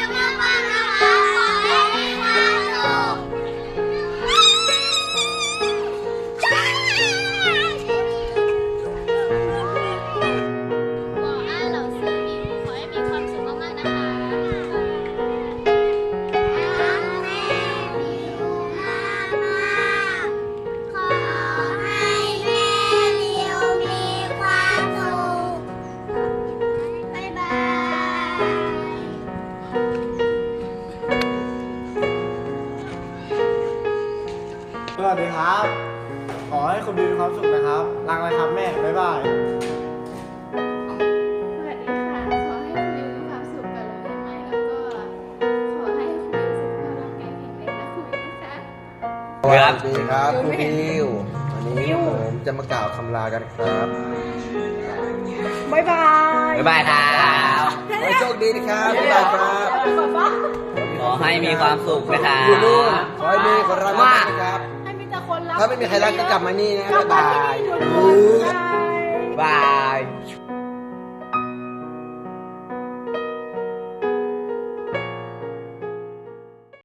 有爸爸了吗？ สวัสดีครับ ขอให้คุณมีความสุขนะครับรักนยครับแม่ บ๊ายบาย สวัสดีค่ะ ขอให้คุณมีความสุขกับโรงเรียนใหม่แล้วก็ขอให้คุณมีสุขภาพร่างกายแข็งแรงและคุณนะคะ สวัสดีครับคุณบิววันนี้ผมจะมากล่าวคำลากันครับบายบายบ๊ายบายครับขอโชคดีนะครับบ๊ายบายครับขอให้มีความสุขนะครัคุณลูกบ ขอให้มีคนรักนะครับ ถ้าไม่มีใครรักก็กลับมานี่นะบ๊ายบาย